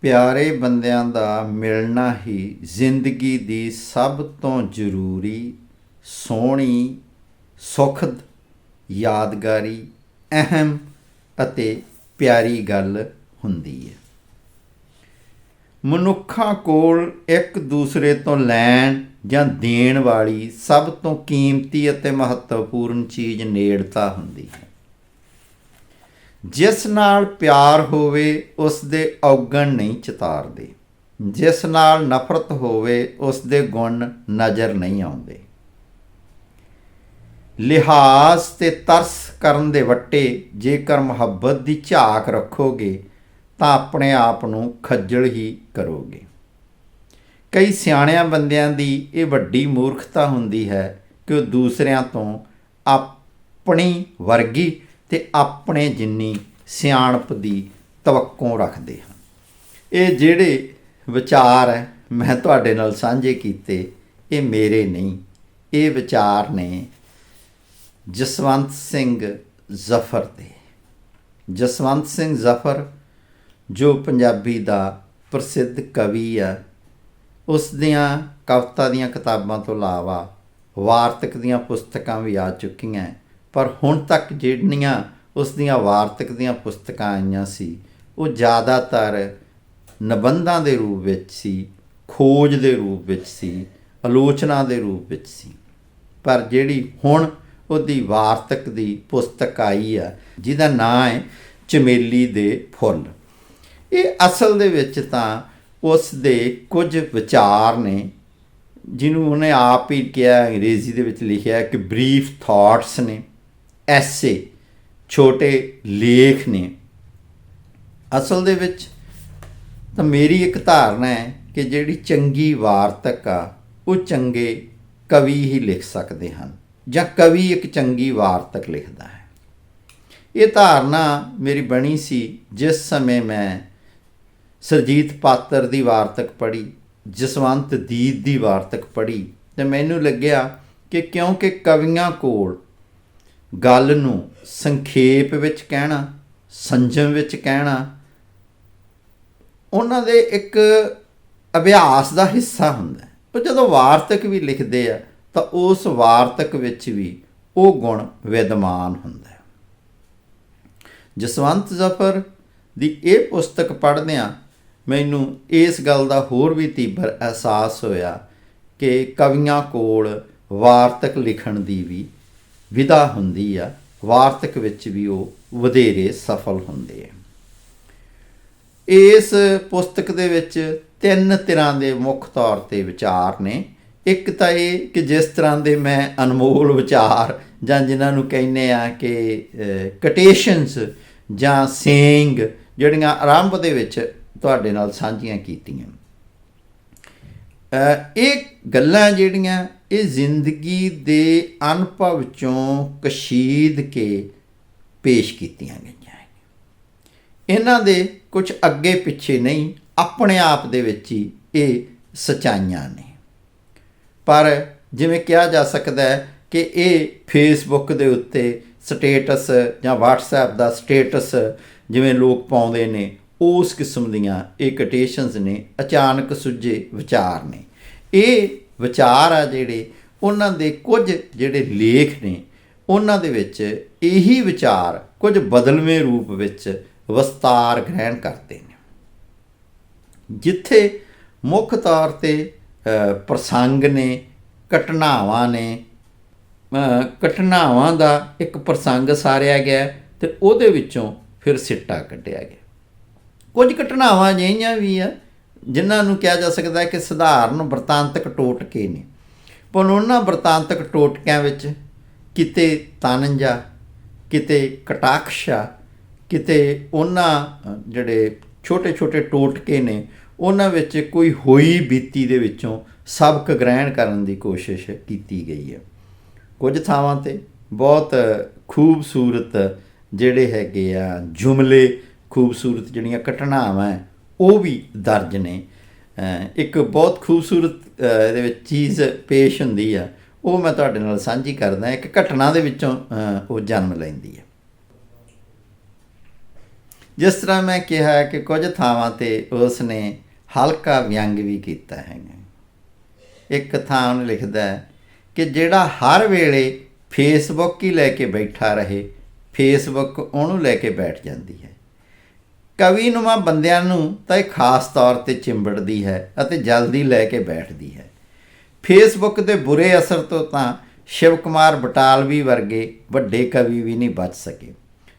ਪਿਆਰੇ ਬੰਦਿਆਂ ਦਾ ਮਿਲਣਾ ਹੀ ਜ਼ਿੰਦਗੀ ਦੀ ਸਭ ਤੋਂ ਜ਼ਰੂਰੀ, ਸੋਹਣੀ, ਸੁਖਦ, ਯਾਦਗਾਰੀ, ਅਹਿਮ ਅਤੇ ਪਿਆਰੀ ਗੱਲ ਹੁੰਦੀ ਹੈ। ਮਨੁੱਖਾਂ ਕੋਲ ਇੱਕ ਦੂਸਰੇ ਤੋਂ ਲੈਣ ਜਾਂ ਦੇਣ ਵਾਲੀ ਸਭ ਤੋਂ ਕੀਮਤੀ ਅਤੇ ਮਹੱਤਵਪੂਰਨ ਚੀਜ਼ ਨੇੜਤਾ ਹੁੰਦੀ ਹੈ। ਜਿਸ ਨਾਲ ਪਿਆਰ ਹੋਵੇ, ਉਸ ਦੇ ਔਗਣ ਨਹੀਂ ਚਿਤਾਰਦੇ। ਜਿਸ ਨਾਲ ਨਫ਼ਰਤ ਹੋਵੇ, ਉਸ ਦੇ ਗੁਣ ਨਜ਼ਰ ਨਹੀਂ ਆਉਂਦੇ। ਲਿਹਾਜ਼ ਤੇ ਤਰਸ ਕਰਨ ਦੇ ਵੱਟੇ ਜੇਕਰ ਮੁਹੱਬਤ ਦੀ ਝਾਕ ਰੱਖੋਗੇ, ਤਾਂ ਆਪਣੇ ਆਪ ਨੂੰ ਖੱਜਲ ਹੀ ਕਰੋਗੇ। ਕਈ ਸਿਆਣਿਆਂ ਬੰਦਿਆਂ ਦੀ ਇਹ ਵੱਡੀ ਮੂਰਖਤਾ ਹੁੰਦੀ ਹੈ ਕਿ ਉਹ ਦੂਸਰਿਆਂ ਤੋਂ ਆਪਣੀ ਵਰਗੀ ਤੇ ਆਪਣੇ ਜਿੰਨੀ ਸਿਆਣਪ ਦੀ ਤਵੱਕੋਂ ਰੱਖਦੇ ਹਨ। ਇਹ ਜਿਹੜੇ ਵਿਚਾਰ ਹੈ, ਮੈਂ ਤੁਹਾਡੇ ਨਾਲ ਸਾਂਝੇ ਕੀਤੇ, ਇਹ ਮੇਰੇ ਨਹੀਂ। ਇਹ ਵਿਚਾਰ ਨੇ ਜਸਵੰਤ ਸਿੰਘ ਜ਼ਫਰ ਦੇ। ਜਸਵੰਤ ਸਿੰਘ ਜ਼ਫਰ, ਜੋ ਪੰਜਾਬੀ ਦਾ ਪ੍ਰਸਿੱਧ ਕਵੀ ਆ ਉਸ ਦੀਆਂ ਕਵਿਤਾ ਦੀਆਂ ਕਿਤਾਬਾਂ ਤੋਂ ਇਲਾਵਾ ਵਾਰਤਕ ਦੀਆਂ ਪੁਸਤਕਾਂ ਵੀ ਆ ਚੁੱਕੀਆਂ ਪਰ ਹੁਣ ਤੱਕ ਜਿਹੜੀਆਂ ਉਸ ਦੀਆਂ ਵਾਰਤਕ ਦੀਆਂ ਪੁਸਤਕਾਂ ਆਈਆਂ ਸੀ, ਉਹ ਜ਼ਿਆਦਾਤਰ ਨਿਬੰਧਾਂ ਦੇ ਰੂਪ ਵਿੱਚ ਸੀ, ਖੋਜ ਦੇ ਰੂਪ ਵਿੱਚ ਸੀ, ਆਲੋਚਨਾ ਦੇ ਰੂਪ ਵਿੱਚ ਸੀ। ਪਰ ਜਿਹੜੀ ਹੁਣ ਉਹਦੀ ਵਾਰਤਕ ਦੀ ਪੁਸਤਕ ਆਈ ਆ, ਜਿਹਦਾ ਨਾਂ ਹੈ ਚਮੇਲੀ ਦੇ ਫੁੱਲ। ਇਹ ਅਸਲ ਦੇ ਵਿੱਚ ਤਾਂ ਉਸ ਦੇ ਕੁਝ ਵਿਚਾਰ ਨੇ, ਜਿਹਨੂੰ ਉਹਨੇ ਆਪ ਹੀ ਕਿਹਾ, ਅੰਗਰੇਜ਼ੀ ਦੇ ਵਿੱਚ ਲਿਖਿਆ ਕਿ ਬਰੀਫ ਥਾਟਸ ਨੇ। ਐਸੇ ਛੋਟੇ ਲੇਖ ਨੇ। ਅਸਲ ਦੇ ਵਿੱਚ ਤਾਂ ਮੇਰੀ ਇੱਕ ਧਾਰਨਾ ਹੈ ਕਿ ਜਿਹੜੀ ਚੰਗੀ ਵਾਰਤਕ ਆ, ਉਹ ਚੰਗੇ ਕਵੀ ਹੀ ਲਿਖ ਸਕਦੇ ਹਨ ਜਾਂ ਕਵੀ ਇੱਕ ਚੰਗੀ ਵਾਰਤਕ ਲਿਖਦਾ ਹੈ। ਇਹ ਧਾਰਨਾ ਮੇਰੀ ਬਣੀ ਸੀ ਜਿਸ ਸਮੇਂ ਮੈਂ ਸਰਜੀਤ ਪਾਤਰ ਦੀ ਵਾਰਤਕ ਪੜ੍ਹੀ, ਜਸਵੰਤ ਦੀਦ ਦੀ ਵਾਰਤਕ ਪੜ੍ਹੀ ਤੇ ਮੈਨੂੰ ਲੱਗਿਆ ਕਿ ਕਿਉਂਕਿ ਕਵੀਆਂ ਕੋਲ ਗੱਲ ਨੂੰ ਸੰਖੇਪ ਵਿੱਚ ਕਹਿਣਾ, ਸੰਜਮ ਵਿੱਚ ਕਹਿਣਾ, ਉਹਨਾਂ ਦੇ ਇੱਕ ਅਭਿਆਸ ਦਾ ਹਿੱਸਾ ਹੁੰਦਾ ਹੈ। ਉਹ ਜਦੋਂ ਵਾਰਤਕ ਵੀ ਲਿਖਦੇ ਆ, ਤਾਂ ਉਸ ਵਾਰਤਕ ਵਿੱਚ ਵੀ ਉਹ ਗੁਣ ਵਿਦਮਾਨ ਹੁੰਦਾ ਹੈ। ਜਸਵੰਤ ਜ਼ਫਰ ਦੀ ਇਹ ਪੁਸਤਕ ਪੜ੍ਹਦਿਆਂ ਮੈਨੂੰ ਇਸ ਗੱਲ ਦਾ ਹੋਰ ਵੀ ਤੀਬਰ ਅਹਿਸਾਸ ਹੋਇਆ ਕਿ ਕਵੀਆਂ ਕੋਲ ਵਾਰਤਕ ਲਿਖਣ ਦੀ ਵੀ ਵਿਧਾ ਹੁੰਦੀ ਆ, ਵਾਰਤਕ ਵਿੱਚ ਵੀ ਉਹ ਵਧੇਰੇ ਸਫਲ ਹੁੰਦੇ ਆ। ਇਸ ਪੁਸਤਕ ਦੇ ਵਿੱਚ ਤਿੰਨ ਤਰ੍ਹਾਂ ਦੇ ਮੁੱਖ ਤੌਰ ਤੇ ਵਿਚਾਰ ਨੇ। ਇੱਕ ਤਾਂ ਇਹ ਕਿ ਜਿਸ ਤਰ੍ਹਾਂ ਦੇ ਮੈਂ ਅਨਮੋਲ ਵਿਚਾਰ ਜਾਂ ਜਿਨ੍ਹਾਂ ਨੂੰ ਕਹਿੰਦੇ ਆ ਕਿ ਕਟੇਸ਼ਨਸ ਜਾਂ ਸੇਇੰਗ ਜਿਹੜੀਆਂ ਆਰੰਭ ਦੇ ਵਿੱਚ ਤੁਹਾਡੇ ਨਾਲ ਸਾਂਝੀਆਂ ਕੀਤੀਆਂ। ਇਹ ਗੱਲਾਂ ਜਿਹੜੀਆਂ, ਇਹ ਜ਼ਿੰਦਗੀ ਦੇ ਅਨੁਭਵ ਚੋਂ ਕਸ਼ੀਦ ਕੇ ਪੇਸ਼ ਕੀਤੀਆਂ ਗਈਆਂ ਇਹਨਾਂ ਦੇ ਕੁਝ ਅੱਗੇ ਪਿੱਛੇ ਨਹੀਂ, ਆਪਣੇ ਆਪ ਦੇ ਵਿੱਚ ਹੀ ਇਹ ਸਚਾਈਆਂ ਨੇ। ਪਰ ਜਿਵੇਂ ਕਿਹਾ ਜਾ ਸਕਦਾ ਹੈ ਕਿ ਇਹ ਫੇਸਬੁੱਕ ਦੇ ਉੱਤੇ ਸਟੇਟਸ ਜਾਂ WhatsApp ਦਾ ਸਟੇਟਸ ਜਿਵੇਂ ਲੋਕ ਪਾਉਂਦੇ ਨੇ ਉਸ ਕਿਸਮ ਦੀਆਂ ਇਹ ਕਟੇਸ਼ਨਸ ਨੇ, ਅਚਾਨਕ ਸੁੱਜੇ ਵਿਚਾਰ ਨੇ। ਇਹ ਵਿਚਾਰ ਆ ਜਿਹੜੇ, ਉਹਨਾਂ ਦੇ ਕੁਝ ਜਿਹੜੇ ਲੇਖ ਨੇ, ਉਹਨਾਂ ਦੇ ਵਿੱਚ ਇਹੀ ਵਿਚਾਰ ਕੁਝ ਬਦਲਵੇਂ ਰੂਪ ਵਿੱਚ ਵਿਸਤਾਰ ਗ੍ਰਹਿਣ ਕਰਦੇ ਨੇ। ਜਿੱਥੇ ਮੁੱਖ ਤੌਰ ਤੇ ਪ੍ਰਸੰਗ ਨੇ, ਘਟਨਾਵਾਂ ਨੇ ਘਟਨਾਵਾਂ ਦਾ ਇੱਕ ਪ੍ਰਸੰਗ ਸਾਰਿਆ ਗਿਆ ਤੇ ਉਹਦੇ ਵਿੱਚੋਂ ਫਿਰ ਸਿੱਟਾ ਕੱਢਿਆ ਗਿਆ। ਕੁਝ ਘਟਨਾਵਾਂ ਅਜਿਹੀਆਂ ਵੀ ਆ ਜਿਨ੍ਹਾਂ ਨੂੰ ਕਿਹਾ ਜਾ ਸਕਦਾ ਹੈ ਕਿ ਸਧਾਰਨ ਵਰਤਾਂਤਕ ਟੋਟਕੇ ਨੇ। ਪਰ ਉਹਨਾਂ ਵਰਤਾਂਤਕ ਟੋਟਕਿਆਂ ਵਿੱਚ ਕਿਤੇ ਤਾਨੰਜਾ, ਕਿਤੇ ਕਟਾਕਸ਼ਾ, ਕਿਤੇ ਉਹਨਾਂ ਜਿਹੜੇ ਛੋਟੇ ਛੋਟੇ ਟੋਟਕੇ ਨੇ, ਉਹਨਾਂ ਵਿੱਚ ਕੋਈ ਹੋਈ ਬੀਤੀ ਦੇ ਵਿੱਚੋਂ ਸਬਕ ਗ੍ਰਹਿਣ ਕਰਨ ਦੀ ਕੋਸ਼ਿਸ਼ ਕੀਤੀ ਗਈ ਹੈ। ਕੁਝ ਥਾਵਾਂ ਤੇ ਬਹੁਤ ਖੂਬਸੂਰਤ ਜਿਹੜੇ ਹੈਗੇ ਆ, ਜੁਮਲੇ ਖੂਬਸੂਰਤ ਜਿਹੜੀਆਂ ਘਟਨਾਵਾਂ ਉਹ ਵੀ ਦਰਜ ਨੇ। ਇੱਕ ਬਹੁਤ ਖੂਬਸੂਰਤ ਇਹਦੇ ਵਿੱਚ ਚੀਜ਼ ਪੇਸ਼ ਹੁੰਦੀ ਆ, ਉਹ ਮੈਂ ਤੁਹਾਡੇ ਨਾਲ ਸਾਂਝੀ ਕਰਦਾ ਇੱਕ ਘਟਨਾ ਦੇ ਵਿੱਚੋਂ ਉਹ ਜਨਮ ਲੈਂਦੀ ਹੈ। ਜਿਸ ਤਰ੍ਹਾਂ ਮੈਂ ਕਿਹਾ ਕਿ ਕੁਝ ਥਾਵਾਂ ਤੇ ਉਸ ਨੇ ਹਲਕਾ ਵਿਅੰਗ ਵੀ ਕੀਤਾ ਹੈਗਾ ਇੱਕ ਥਾਂ ਉਹਨੇ ਲਿਖਦਾ ਹੈ ਕਿ ਜਿਹੜਾ ਹਰ ਵੇਲੇ ਫੇਸਬੁੱਕ ਹੀ ਲੈ ਕੇ ਬੈਠਾ ਰਹੇ, ਫੇਸਬੁੱਕ ਉਹਨੂੰ ਲੈ ਕੇ ਬੈਠ ਜਾਂਦੀ ਹੈ। ਕਵੀ ਨੂੰਮਾ ਬੰਦਿਆਂ ਨੂੰ ਤਾਂ ਇਹ ਖਾਸ ਤੌਰ ਤੇ ਚਿੰਬੜਦੀ ਹੈ ਅਤੇ ਜਲਦੀ ਲੈ ਕੇ ਬੈਠਦੀ ਹੈ। ਫੇਸਬੁੱਕ ਦੇ ਬੁਰੇ ਅਸਰ ਤੋਂ ਤਾਂ ਸ਼ਿਵ ਕੁਮਾਰ ਬਟਾਲਵੀ ਵਰਗੇ ਵੱਡੇ ਕਵੀ ਵੀ ਨਹੀਂ ਬਚ ਸਕੇ।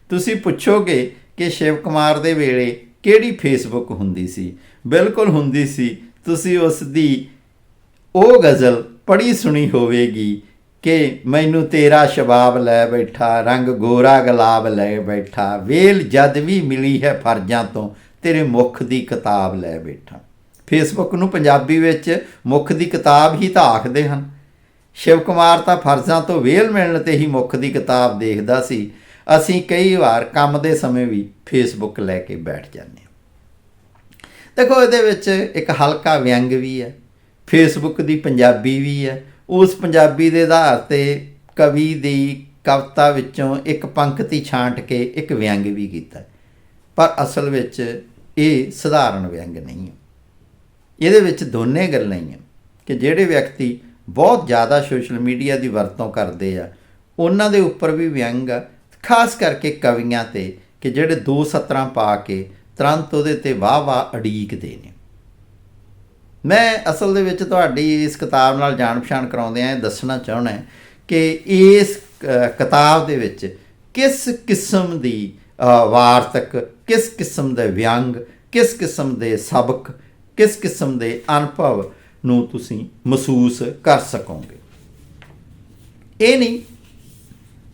ਤੁਸੀਂ ਪੁੱਛੋਗੇ ਕਿ ਸ਼ਿਵ ਕੁਮਾਰ ਦੇ ਵੇਲੇ ਕਿਹੜੀ ਫੇਸਬੁੱਕ ਹੁੰਦੀ ਸੀ? ਬਿਲਕੁਲ ਹੁੰਦੀ ਸੀ। ਤੁਸੀਂ ਉਸ ਦੀ ਉਹ ਗਜ਼ਲ ਪੜ੍ਹੀ ਸੁਣੀ ਹੋਵੇਗੀ ਕਿ ਮੈਨੂੰ ਤੇਰਾ ਸ਼ਬਾਬ ਲੈ ਬੈਠਾ, ਰੰਗ ਗੋਰਾ ਗੁਲਾਬ ਲੈ ਬੈਠਾ, ਵੇਲ ਜਦ ਵੀ ਮਿਲੀ ਹੈ ਫਰਜ਼ਾਂ ਤੋਂ, ਤੇਰੇ ਮੁਖ ਦੀ ਕਿਤਾਬ ਲੈ ਬੈਠਾ। ਫੇਸਬੁੱਕ ਨੂੰ ਪੰਜਾਬੀ ਵਿੱਚ ਮੁਖ ਦੀ ਕਿਤਾਬ ਹੀ ਤਾਂ ਆਖਦੇ ਹਨ। ਸ਼ਿਵ ਕੁਮਾਰ ਤਾਂ ਫਰਜ਼ਾਂ ਤੋਂ ਵੇਲ ਮਿਲਣ ਤੇ ਹੀ ਮੁਖ ਦੀ ਕਿਤਾਬ ਦੇਖਦਾ ਸੀ। ਅਸੀਂ ਕਈ ਵਾਰ ਕੰਮ ਦੇ ਸਮੇਂ ਵੀ ਫੇਸਬੁੱਕ ਲੈ ਕੇ ਬੈਠ ਜਾਂਦੇ ਹਾਂ। ਦੇਖੋ, ਇਹਦੇ ਵਿੱਚ ਇੱਕ ਹਲਕਾ ਵਿਅੰਗ ਵੀ ਹੈ। ਫੇਸਬੁੱਕ ਦੀ ਪੰਜਾਬੀ ਵੀ ਹੈ। ਉਸ ਪੰਜਾਬੀ ਦੇ ਆਧਾਰ ਤੇ ਕਵੀ ਦੀ ਕਵਿਤਾ ਵਿੱਚੋਂ ਇੱਕ ਪੰਕਤੀ ਛਾਂਟ ਕੇ ਇੱਕ ਵਿਅੰਗ ਵੀ ਕੀਤਾ ਪਰ ਅਸਲ ਵਿੱਚ ਇਹ ਸਧਾਰਨ ਵਿਅੰਗ ਨਹੀਂ ਹੈ। ਇਹਦੇ ਵਿੱਚ ਦੋਨੇ ਗੱਲਾਂ ਹੀ ਆ ਕਿ ਜਿਹੜੇ ਵਿਅਕਤੀ ਬਹੁਤ ਜ਼ਿਆਦਾ ਸੋਸ਼ਲ ਮੀਡੀਆ ਦੀ ਵਰਤੋਂ ਕਰਦੇ ਆ, ਉਹਨਾਂ ਦੇ ਉੱਪਰ ਵੀ ਵਿਅੰਗ ਆ, ਖਾਸ ਕਰਕੇ ਕਵੀਆਂ ਤੇ ਕਿ ਜਿਹੜੇ ਦੋ ਸਤਰਾਂ ਪਾ ਕੇ ਤੁਰੰਤ ਉਹਦੇ ਤੇ ਵਾਹ ਵਾਹ ਅੜੀਕਦੇ ਨੇ। ਮੈਂ ਅਸਲ ਦੇ ਵਿੱਚ ਤੁਹਾਡੀ ਇਸ ਕਿਤਾਬ ਨਾਲ ਜਾਣ ਪਛਾਣ ਕਰਾਉਂਦੇ ਆਂ ਦੱਸਣਾ ਚਾਹਣਾ ਕਿ ਇਸ ਕਿਤਾਬ ਦੇ ਵਿੱਚ ਕਿਸ ਕਿਸਮ ਦੀ ਵਾਰਤਕ, ਕਿਸ ਕਿਸਮ ਦੇ ਵਿਅੰਗ, ਕਿਸ ਕਿਸਮ ਦੇ ਸਬਕ, ਕਿਸ ਕਿਸਮ ਦੇ ਅਨੁਭਵ ਨੂੰ ਤੁਸੀਂ ਮਹਿਸੂਸ ਕਰ ਸਕੋਗੇ? ਇਹ ਨਹੀਂ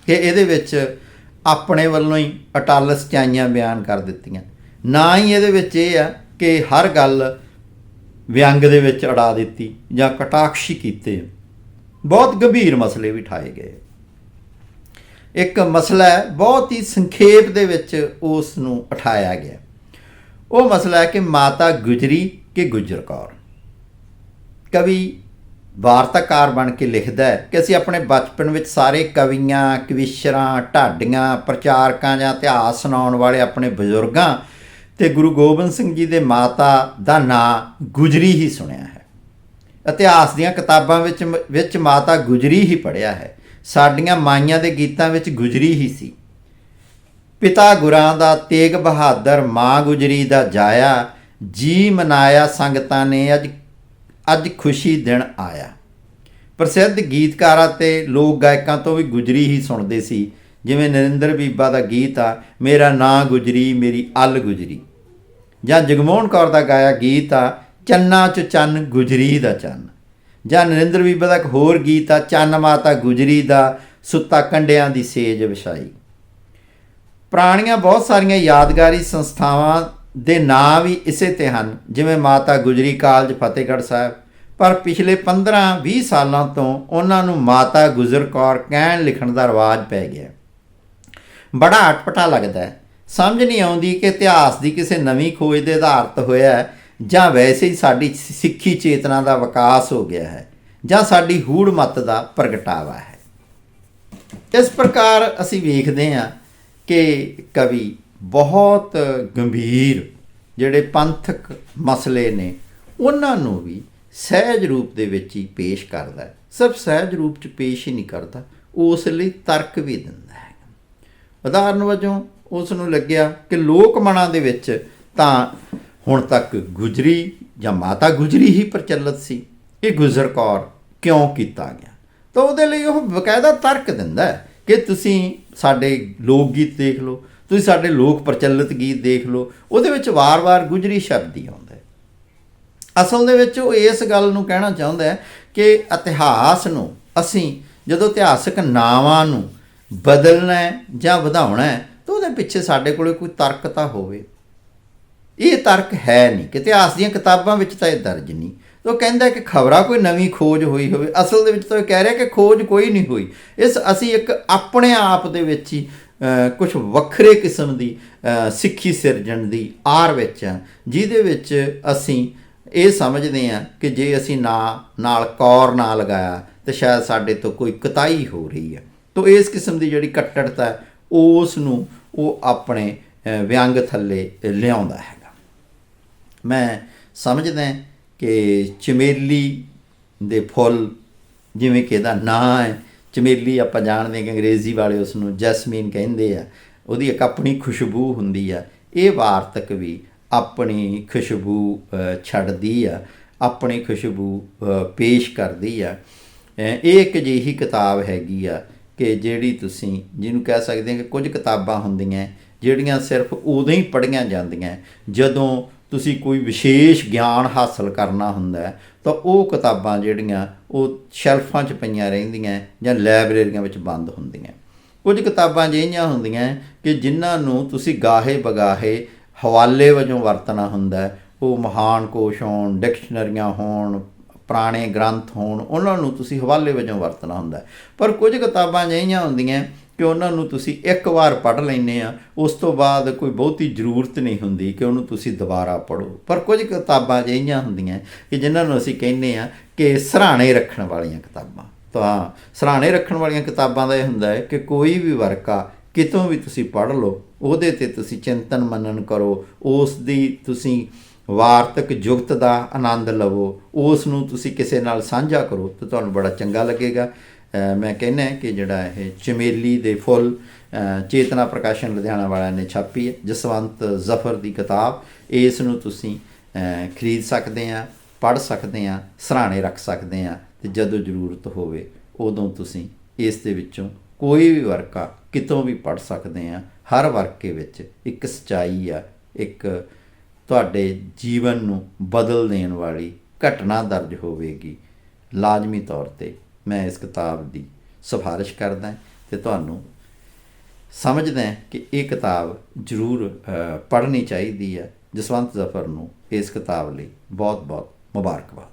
ਕਿ ਇਹਦੇ ਵਿੱਚ ਆਪਣੇ ਵੱਲੋਂ ਹੀ ਅਟਲ ਸਚਾਈਆਂ ਬਿਆਨ ਕਰ ਦਿੱਤੀਆਂ। ਨਾ ਹੀ ਇਹਦੇ ਵਿੱਚ ਇਹ ਆ ਕਿ ਹਰ ਗੱਲ ਵਿਅੰਗ ਦੇ ਵਿੱਚ ਅੜਾ ਦਿੱਤੀ ਜਾਂ ਕਟਾਕਸ਼ੀ ਕੀਤੇ। ਬਹੁਤ ਗੰਭੀਰ ਮਸਲੇ ਵੀ ਠਾਏ ਗਏ। ਇੱਕ ਮਸਲਾ ਹੈ, ਬਹੁਤ ਹੀ ਸੰਖੇਪ ਦੇ ਵਿੱਚ ਉਸ ਨੂੰ ਉਠਾਇਆ ਗਿਆ। ਉਹ ਮਸਲਾ ਹੈ ਕਿ ਮਾਤਾ ਗੁਜਰੀ ਕਿ ਗੁਜਰ ਕੌਰ। ਕਵੀ ਵਾਰਤਾਕਾਰ ਬਣ ਕੇ ਲਿਖਦਾ ਹੈ ਕਿ ਅਸੀਂ ਆਪਣੇ ਬਚਪਨ ਵਿੱਚ ਸਾਰੇ ਕਵੀਆਂ, ਕਵਿਸ਼ਰਾਂ, ਢਾਡੀਆਂ, ਪ੍ਰਚਾਰਕਾਂ ਜਾਂ ਇਤਿਹਾਸ ਸੁਣਾਉਣ ਵਾਲੇ ਆਪਣੇ ਬਜ਼ੁਰਗਾਂ ਤੇ ਗੁਰੂ ਗੋਬਿੰਦ ਸਿੰਘ ਜੀ ਦੇ ਮਾਤਾ ਦਾ ਨਾਂ ਗੁਜਰੀ ਹੀ ਸੁਣਿਆ ਹੈ। ਇਤਿਹਾਸ ਦੀਆਂ ਕਿਤਾਬਾਂ ਵਿੱਚ ਵਿੱਚ ਮਾਤਾ ਗੁਜਰੀ ਹੀ ਪੜਿਆ ਹੈ। ਸਾਡੀਆਂ ਮਾਈਆਂ ਦੇ ਗੀਤਾਂ ਵਿੱਚ ਗੁਜਰੀ ਹੀ ਸੀ। ਪਿਤਾ ਗੁਰਾਂ ਦਾ ਤੇਗ ਬਹਾਦਰ, ਮਾਂ ਗੁਜਰੀ ਦਾ ਜਾਇਆ, ਜੀ ਮਨਾਇਆ ਸੰਗਤਾਂ ਨੇ, ਅੱਜ ਅੱਜ ਖੁਸ਼ੀ ਦਿਨ ਆਇਆ। ਪ੍ਰਸਿੱਧ ਗੀਤਕਾਰਾਂ ਤੇ ਲੋਕ ਗਾਇਕਾਂ ਤੋਂ ਵੀ ਗੁਜਰੀ ਹੀ ਸੁਣਦੇ ਸੀ। ਜਿਵੇਂ ਨਰਿੰਦਰ ਬੀਬਾ ਦਾ ਗੀਤ ਆ, ਮੇਰਾ ਨਾਂ ਗੁਜਰੀ, ਮੇਰੀ ਅਲ ਗੁਜਰੀ। ਜਾਂ ਜਗਮੋਹਨ ਕੌਰ ਦਾ ਗਾਇਆ ਗੀਤ ਆ, ਚੰਨਾ ਚ ਚੰਨ ਗੁਜਰੀ ਦਾ ਚੰਨ। ਜਾਂ ਨਰਿੰਦਰ ਬੀਬਾ ਦਾ ਇੱਕ ਹੋਰ ਗੀਤ ਆ, ਚੰਨ ਮਾਤਾ ਗੁਜਰੀ ਦਾ ਸੁੱਤਾ ਕੰਡਿਆਂ ਦੀ ਸੇਜ ਵਿਛਾਈ। ਪੁਰਾਣੀਆਂ ਬਹੁਤ ਸਾਰੀਆਂ ਯਾਦਗਾਰੀ ਸੰਸਥਾਵਾਂ ਦੇ ਨਾਂ ਵੀ ਇਸੇ ਤੇ ਹਨ, ਜਿਵੇਂ ਮਾਤਾ ਗੁਜਰੀ ਕਾਲਜ, ਫਤਿਹਗੜ੍ਹ ਸਾਹਿਬ। ਪਰ ਪਿਛਲੇ 15-20 ਸਾਲਾਂ ਤੋਂ ਉਹਨਾਂ ਨੂੰ ਮਾਤਾ ਗੁਜਰ ਕੌਰ ਕਹਿਣ ਲਿਖਣ ਦਾ ਰਿਵਾਜ ਪੈ ਗਿਆ। ਬੜਾ ਅਟਪਟਾ ਲੱਗਦਾ ਹੈ। ਸਮਝ ਨਹੀਂ ਆਉਂਦੀ ਕਿ ਇਤਿਹਾਸ ਦੀ ਕਿਸੇ ਨਵੀਂ ਖੋਜ ਦੇ ਆਧਾਰਤ ਹੋਇਆ ਹੈ ਜਾਂ ਵੈਸੇ ਹੀ ਸਾਡੀ ਸਿੱਖੀ ਚੇਤਨਾ ਦਾ ਵਿਕਾਸ ਹੋ ਗਿਆ ਹੈ ਜਾਂ ਸਾਡੀ ਹੂੜ ਮਤ ਦਾ ਪ੍ਰਗਟਾਵਾ ਹੈ। ਇਸ ਪ੍ਰਕਾਰ ਅਸੀਂ ਵੇਖਦੇ ਹਾਂ ਕਿ ਕਵੀ ਬਹੁਤ ਗੰਭੀਰ ਜਿਹੜੇ ਪੰਥਕ ਮਸਲੇ ਨੇ ਉਹਨਾਂ ਨੂੰ ਵੀ ਸਹਿਜ ਰੂਪ ਦੇ ਵਿੱਚ ਹੀ ਪੇਸ਼ ਕਰਦਾ ਹੈ। ਸਿਰਫ ਸਹਿਜ ਰੂਪ ਚ ਪੇਸ਼ ਹੀ ਨਹੀਂ ਕਰਦਾ। ਉਸ ਲਈ ਤਰਕ ਵੀ ਦਿੰਦਾ ਉਦਾਹਰਨ ਵਜੋਂ ਉਸ ਨੂੰ ਲੱਗਿਆ ਕਿ ਲੋਕ ਮਨਾਂ ਦੇ ਵਿੱਚ ਤਾਂ ਹੁਣ ਤੱਕ ਗੁਜਰੀ ਜਾਂ ਮਾਤਾ ਗੁਜਰੀ ਹੀ ਪ੍ਰਚਲਿਤ ਸੀ। ਇਹ ਗੁਜਰ ਕੌਰ ਕਿਉਂ ਕੀਤਾ ਗਿਆ? ਤਾਂ ਉਹਦੇ ਲਈ ਉਹ ਬਕਾਇਦਾ ਤਰਕ ਦਿੰਦਾ ਹੈ ਕਿ ਤੁਸੀਂ ਸਾਡੇ ਲੋਕ ਗੀਤ ਦੇਖ ਲਓ, ਤੁਸੀਂ ਸਾਡੇ ਲੋਕ ਪ੍ਰਚਲਿਤ ਗੀਤ ਦੇਖ ਲਓ, ਉਹਦੇ ਵਿੱਚ ਵਾਰ-ਵਾਰ ਗੁਜਰੀ ਸ਼ਬਦ ਹੀ ਆਉਂਦਾ ਹੈ। ਅਸਲ ਦੇ ਵਿੱਚ ਉਹ ਇਸ ਗੱਲ ਨੂੰ ਕਹਿਣਾ ਚਾਹੁੰਦਾ ਹੈ ਕਿ ਇਤਿਹਾਸ ਨੂੰ ਅਸੀਂ ਜਦੋਂ ਇਤਿਹਾਸਕ ਨਾਵਾਂ ਨੂੰ ਬਦਲਣਾ ਹੈ ਜਾਂ ਵਧਾਉਣਾ ਹੈ, ਤਾਂ ਉਹਦੇ ਪਿੱਛੇ ਸਾਡੇ ਕੋਲੇ ਕੋਈ ਤਰਕ ਤਾਂ ਹੋਵੇ। ਇਹ ਤਰਕ ਹੈ ਨਹੀਂ। ਕਿ ਇਤਿਹਾਸ ਦੀਆਂ ਕਿਤਾਬਾਂ ਵਿੱਚ ਤਾਂ ਇਹ ਦਰਜ ਨਹੀਂ। ਉਹ ਕਹਿੰਦਾ ਕਿ ਖਬਰਾਂ ਕੋਈ ਨਵੀਂ ਖੋਜ ਹੋਈ ਹੋਵੇ। ਅਸਲ ਦੇ ਵਿੱਚ ਤਾਂ ਇਹ ਕਹਿ ਰਿਹਾ ਕਿ ਖੋਜ ਕੋਈ ਨਹੀਂ ਹੋਈ। ਇਸ ਅਸੀਂ ਇੱਕ ਆਪਣੇ ਆਪ ਦੇ ਵਿੱਚ ਹੀ ਕੁਝ ਵੱਖਰੇ ਕਿਸਮ ਦੀ ਸਿੱਖੀ ਸਿਰਜਣ ਦੀ ਆਰ ਵਿੱਚ ਆ ਜਿਹਦੇ ਵਿੱਚ ਅਸੀਂ ਇਹ ਸਮਝਦੇ ਹਾਂ ਕਿ ਜੇ ਅਸੀਂ ਨਾ, ਨਾਲ ਕੌਰ ਨਾ ਲਗਾਇਆ, ਤਾਂ ਸ਼ਾਇਦ ਸਾਡੇ ਤੋਂ ਕੋਈ ਕਤਾਈ ਹੋ ਰਹੀ ਹੈ। ਤੋ ਇਸ ਕਿਸਮ ਦੀ ਜਿਹੜੀ ਕੱਟੜਤਾ ਉਸ ਨੂੰ ਉਹ ਆਪਣੇ ਵਿਅੰਗ ਥੱਲੇ ਲਿਆਉਂਦਾ ਹੈਗਾ। ਮੈਂ ਸਮਝਦਾ ਕਿ ਚਮੇਲੀ ਦੇ ਫੁੱਲ ਜਿਵੇਂ ਕਿ ਇਹਦਾ ਨਾਂ ਹੈ, ਚਮੇਲੀ ਆਪਾਂ ਜਾਣਦੇ ਹਾਂ ਕਿ ਅੰਗਰੇਜ਼ੀ ਵਾਲੇ ਉਸ ਨੂੰ ਜੈਸਮੀਨ ਕਹਿੰਦੇ ਆ, ਉਹਦੀ ਇੱਕ ਆਪਣੀ ਖੁਸ਼ਬੂ ਹੁੰਦੀ ਆ। ਇਹ ਵਾਰਤਕ ਵੀ ਆਪਣੀ ਖੁਸ਼ਬੂ ਛੱਡਦੀ ਆ, ਆਪਣੀ ਖੁਸ਼ਬੂ ਪੇਸ਼ ਕਰਦੀ ਆ। ਇਹ ਇੱਕ ਅਜਿਹੀ ਕਿਤਾਬ ਹੈਗੀ ਆ ਕਿ ਜਿਹੜੀ ਤੁਸੀਂ ਜਿਹਨੂੰ ਕਹਿ ਸਕਦੇ ਹਾਂ ਕਿ ਕੁਝ ਕਿਤਾਬਾਂ ਹੁੰਦੀਆਂ ਜਿਹੜੀਆਂ ਸਿਰਫ ਉਦੋਂ ਹੀ ਪੜ੍ਹੀਆਂ ਜਾਂਦੀਆਂ ਜਦੋਂ ਤੁਸੀਂ ਕੋਈ ਵਿਸ਼ੇਸ਼ ਗਿਆਨ ਹਾਸਲ ਕਰਨਾ ਹੁੰਦਾ ਤਾਂ ਉਹ ਕਿਤਾਬਾਂ ਜਿਹੜੀਆਂ ਉਹ ਸ਼ੈਲਫਾਂ 'ਚ ਪਈਆਂ ਰਹਿੰਦੀਆਂ ਜਾਂ ਲਾਇਬ੍ਰੇਰੀਆਂ ਵਿੱਚ ਬੰਦ ਹੁੰਦੀਆਂ ਕੁਝ ਕਿਤਾਬਾਂ ਅਜਿਹੀਆਂ ਹੁੰਦੀਆਂ ਕਿ ਜਿਨ੍ਹਾਂ ਨੂੰ ਤੁਸੀਂ ਗਾਹੇ ਬਗਾਹੇ ਹਵਾਲੇ ਵਜੋਂ ਵਰਤਣਾ ਹੁੰਦਾ ਉਹ ਮਹਾਨ ਕੋਸ਼ ਹੋਣ, ਡਿਕਸ਼ਨਰੀਆਂ ਹੋਣ ਪੁਰਾਣੇ ਗ੍ਰੰਥ ਹੋਣ, ਉਹਨਾਂ ਨੂੰ ਤੁਸੀਂ ਹਵਾਲੇ ਵਜੋਂ ਵਰਤਣਾ ਹੁੰਦਾ ਪਰ ਕੁਝ ਕਿਤਾਬਾਂ ਅਜਿਹੀਆਂ ਹੁੰਦੀਆਂ ਕਿ ਉਹਨਾਂ ਨੂੰ ਤੁਸੀਂ ਇੱਕ ਵਾਰ ਪੜ੍ਹ ਲੈਂਦੇ ਆ ਉਸ ਤੋਂ ਬਾਅਦ ਕੋਈ ਬਹੁਤੀ ਜ਼ਰੂਰਤ ਨਹੀਂ ਹੁੰਦੀ ਕਿ ਉਹਨੂੰ ਤੁਸੀਂ ਦੁਬਾਰਾ ਪੜ੍ਹੋ। ਪਰ ਕੁਝ ਕਿਤਾਬਾਂ ਅਜਿਹੀਆਂ ਹੁੰਦੀਆਂ ਕਿ ਜਿਨ੍ਹਾਂ ਨੂੰ ਅਸੀਂ ਕਹਿੰਦੇ ਆ ਕਿ ਸਰਾਣੇ ਰੱਖਣ ਵਾਲੀਆਂ ਕਿਤਾਬਾਂ। ਤਾਂ ਸਰਾਣੇ ਰੱਖਣ ਵਾਲੀਆਂ ਕਿਤਾਬਾਂ ਦਾ ਇਹ ਹੁੰਦਾ ਹੈ ਕਿ ਕੋਈ ਵੀ ਵਰਕਾ ਕਿਤੋਂ ਵੀ ਤੁਸੀਂ ਪੜ੍ਹ ਲਓ, ਉਹਦੇ ਤੇ ਤੁਸੀਂ ਚਿੰਤਨ ਮਨਨ ਕਰੋ, ਉਸ ਦੀ ਤੁਸੀਂ ਵਾਰਤਕ ਜੁਗਤ ਦਾ ਆਨੰਦ ਲਵੋ, ਉਸ ਨੂੰ ਤੁਸੀਂ ਕਿਸੇ ਨਾਲ ਸਾਂਝਾ ਕਰੋ ਤਾਂ ਤੁਹਾਨੂੰ ਬੜਾ ਚੰਗਾ ਲੱਗੇਗਾ। ਮੈਂ ਕਹਿੰਦਾ ਕਿ ਜਿਹੜਾ ਇਹ ਚਮੇਲੀ ਦੇ ਫੁੱਲ ਚੇਤਨਾ ਪ੍ਰਕਾਸ਼ਨ ਲੁਧਿਆਣਾ ਵਾਲਿਆਂ ਨੇ ਛਾਪੀ ਹੈ, ਜਸਵੰਤ ਜ਼ਫਰ ਦੀ ਕਿਤਾਬ, ਇਸ ਨੂੰ ਤੁਸੀਂ ਖਰੀਦ ਸਕਦੇ ਆ ਪੜ੍ਹ ਸਕਦੇ ਆ ਸਰਾਣੇ ਰੱਖ ਸਕਦੇ ਆ ਤੇ ਜਦੋਂ ਜ਼ਰੂਰਤ ਹੋਵੇ ਉਦੋਂ ਤੁਸੀਂ ਇਸ ਦੇ ਵਿੱਚੋਂ ਕੋਈ ਵੀ ਵਰਕਾ ਕਿਤੋਂ ਵੀ ਪੜ੍ਹ ਸਕਦੇ ਆ ਹਰ ਵਰਕੇ ਵਿੱਚ ਇੱਕ ਸਚਾਈ ਆ, ਇੱਕ ਤੁਹਾਡੇ ਜੀਵਨ ਨੂੰ ਬਦਲ ਦੇਣ ਵਾਲੀ ਘਟਨਾ ਦਰਜ ਹੋਵੇਗੀ। ਲਾਜ਼ਮੀ ਤੌਰ ਤੇ ਮੈਂ ਇਸ ਕਿਤਾਬ ਦੀ ਸਿਫਾਰਿਸ਼ ਕਰਦਾ ਤੇ ਤੁਹਾਨੂੰ ਸਮਝਦਾ ਕਿ ਇਹ ਕਿਤਾਬ ਜ਼ਰੂਰ ਪੜ੍ਹਨੀ ਚਾਹੀਦੀ ਹੈ। ਜਸਵੰਤ ਜ਼ਫਰ ਨੂੰ ਇਸ ਕਿਤਾਬ ਲਈ ਬਹੁਤ ਬਹੁਤ ਮੁਬਾਰਕਬਾਦ।